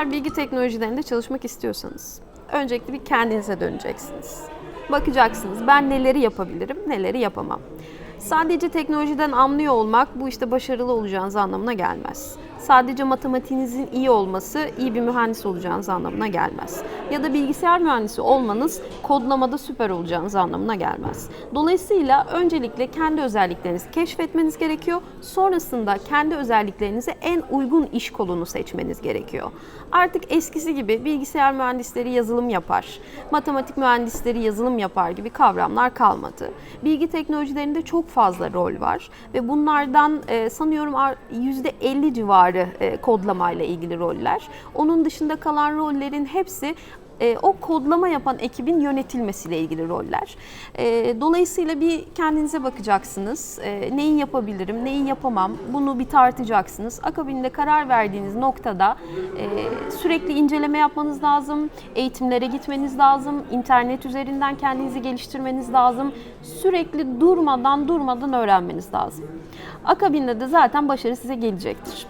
Eğer bilgi teknolojilerinde çalışmak istiyorsanız öncelikle bir kendinize döneceksiniz. Bakacaksınız ben neleri yapabilirim, neleri yapamam. Sadece teknolojiden anlıyor olmak bu işte başarılı olacağınız anlamına gelmez. Sadece matematiğinizin iyi olması iyi bir mühendis olacağınız anlamına gelmez. Ya da bilgisayar mühendisi olmanız kodlamada süper olacağınız anlamına gelmez. Dolayısıyla öncelikle kendi özelliklerinizi keşfetmeniz gerekiyor. Sonrasında kendi özelliklerinize en uygun iş kolunu seçmeniz gerekiyor. Artık eskisi gibi bilgisayar mühendisleri yazılım yapar, matematik mühendisleri yazılım yapar gibi kavramlar kalmadı. Bilgi teknolojilerinde çok fazla rol var ve bunlardan e, sanıyorum ar- %50 civarı e, kodlamayla ilgili roller. Onun dışında kalan rollerin hepsi e, o kodlama yapan ekibin yönetilmesiyle ilgili roller. E, dolayısıyla bir kendinize bakacaksınız. E, neyi yapabilirim, neyi yapamam bunu bir tartacaksınız. Akabinde karar verdiğiniz noktada sürekli inceleme yapmanız lazım, eğitimlere gitmeniz lazım, internet üzerinden kendinizi geliştirmeniz lazım. Sürekli durmadan durmadan öğrenmeniz lazım. Akabinde de zaten başarı size gelecektir.